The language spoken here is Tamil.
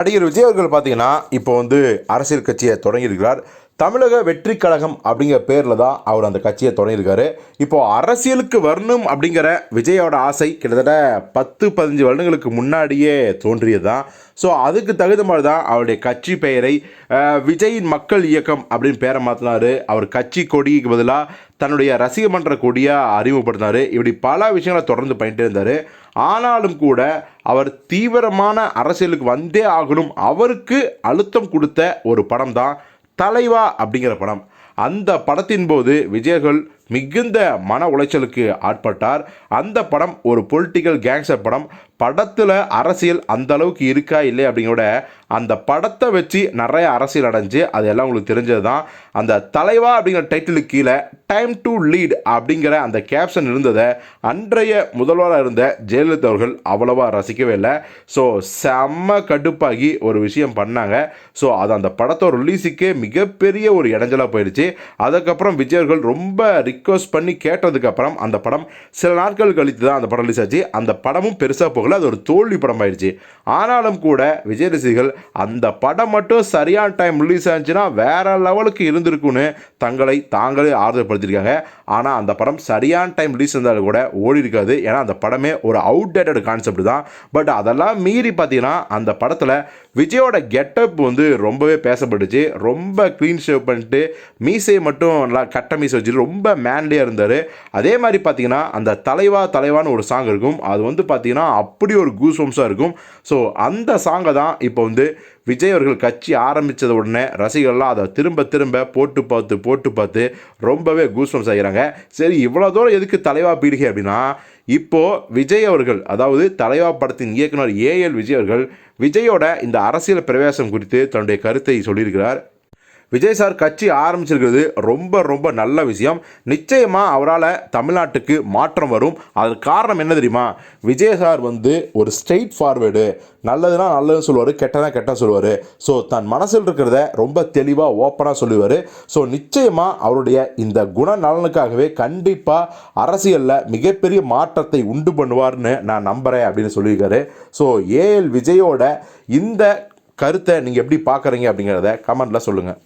நடிகர் விஜய் அவர்கள் பார்த்தீங்கன்னா இப்போ வந்து அரசியல் கட்சியை தொடங்கியிருக்கிறார். தமிழக வெற்றி கழகம் அப்படிங்கிற பேரில் தான் அவர் அந்த கட்சியை தொடங்கியிருக்காரு. இப்போது அரசியலுக்கு வரணும் அப்படிங்கிற விஜயோட ஆசை கிட்டத்தட்ட பத்து பதினஞ்சு வருடங்களுக்கு முன்னாடியே தோன்றியது தான் ஸோ அதுக்கு தகுந்த மாதிரி தான் அவருடைய கட்சி பெயரை விஜயின் மக்கள் இயக்கம் அப்படின்னு பேரை மாற்றினாரு அவர் கட்சி கொடிக்கு பதிலாக தன்னுடைய ரசிக மன்ற கொடியாக அறிமுகப்படுத்தினார். இப்படி பல விஷயங்களை தொடர்ந்து பண்ணிட்டு இருந்தார். ஆனாலும் கூட அவர் தீவிரமான அரசியலுக்கு வந்தே ஆகணும். அவருக்கு அழுத்தம் கொடுத்த ஒரு படம் தான் தலைவா அப்படிங்கிற படம். அந்த படத்தின் போது விஜயகள் மிகுந்த மன உளைச்சலுக்கு ஆட்பட்டார். அந்த படம் ஒரு பொலிட்டிக்கல் கேங்ஸ்டர் படம். படத்தில் அரசியல் அந்த அளவுக்கு இருக்கா இல்லை அப்படிங்கிறத அந்த படத்தை வச்சு நிறைய அரசியல் அடைஞ்சு அது எல்லாம் உங்களுக்கு தெரிஞ்சது தான் அந்த தலைவா அப்படிங்கிற டைட்டிலுக்கு கீழே டைம் டு லீட் அப்படிங்கிற அந்த கேப்ஷன் இருந்ததை அன்றைய முதல்வராக இருந்த ஜெயலலிதா அவர்கள் அவ்வளோவா ரசிக்கவே இல்லை. ஸோ செம்ம கடுப்பாகி ஒரு விஷயம் பண்ணாங்க. ஸோ அது அந்த படத்தோட ரிலீஸுக்கே மிகப்பெரிய ஒரு இடைஞ்சலாக போயிடுச்சு. அதுக்கப்புறம் விஜயர்கள் ரொம்ப ரிக்வஸ்ட் பண்ணி கேட்டதுக்கப்புறம் அந்த படம் சில நாட்கள் கழித்து தான் அந்த படம் ரிலீஸ் ஆச்சு. அந்த படமும் பெருசாக போகல. அது ஒரு தோல்வி படம் ஆயிடுச்சு. ஆனாலும் கூட விஜய் ரசிகர்கள் அந்த படம் மட்டும் சரியான டைம் ரிலீஸ் ஆச்சுன்னா வேற லெவலுக்கு இருந்திருக்குன்னு தங்களை தாங்களே ஆறுதல்படுத்தியிருக்காங்க. ஆனால் அந்த படம் சரியான டைம் ரிலீஸ் இருந்தாலும் கூட ஓடி இருக்காது. ஏன்னா அந்த படமே ஒரு அவுடேட்டட் கான்செப்ட் தான். பட் அதெல்லாம் மீறி பார்த்தீங்கன்னா அந்த படத்தில் விஜயோட கெட்டப் வந்து ரொம்பவே பேசப்பட்டுச்சு. ரொம்ப க்ளீன் ஷேவ் பண்ணிட்டு மீசையை மட்டும் நல்லா கட்ட மீசை வச்சுட்டு ரொம்ப மேன்லியாக இருந்தார். அதே மாதிரி பார்த்தீங்கன்னா அந்த தலைவா தலைவான்னு ஒரு சாங் இருக்கும். அது வந்து பார்த்தீங்கன்னா அப்படி ஒரு கூஸ் வம்ஸாக இருக்கும். ஸோ அந்த சாங்கை தான் இப்போ வந்து விஜய் அவர்கள் கட்சி ஆரம்பித்தது உடனே ரசிகர்கள்லாம் அதை திரும்ப திரும்ப போட்டு பார்த்து போட்டு பார்த்து ரொம்பவே கூஸ்வம்ஸ் ஆகிறாங்க சரி இவ்வளோ தூரம் எதுக்கு தலைவா பீடிகை அப்படின்னா இப்போது விஜய் அவர்கள் அதாவது தலைவா படத்தின் இயக்குனர் ஏஎல் விஜய் அவர்கள் விஜயோட இந்த அரசியல் பிரவேசம் குறித்து தன்னுடைய கருத்தை சொல்லியிருக்கிறார். விஜய் சார் கட்சி ஆரம்பிச்சிருக்கிறது ரொம்ப ரொம்ப நல்ல விஷயம். நிச்சயமாக அவரால் தமிழ்நாட்டுக்கு மாற்றம் வரும். அதுக்கு காரணம் என்ன தெரியுமா? விஜய் சார் வந்து ஒரு ஸ்ட்ரெயிட் ஃபார்வேர்டு நல்லதுனா நல்லதுன்னு சொல்லுவார் கெட்டனா கெட்ட சொல்லுவார். ஸோ தன் மனசில் இருக்கிறத ரொம்ப தெளிவாக ஓப்பனாக சொல்லுவார். ஸோ நிச்சயமாக அவருடைய இந்த குண நலனுக்காகவே கண்டிப்பாக அரசியலில் மிகப்பெரிய மாற்றத்தை உண்டு பண்ணுவார்னு நான் நம்புகிறேன் அப்படின்னு சொல்லியிருக்காரு. ஸோ ஏஎல் விஜயோட இந்த கருத்தை நீங்கள் எப்படி பார்க்குறீங்க அப்படிங்கிறத கமெண்ட்டில் சொல்லுங்கள்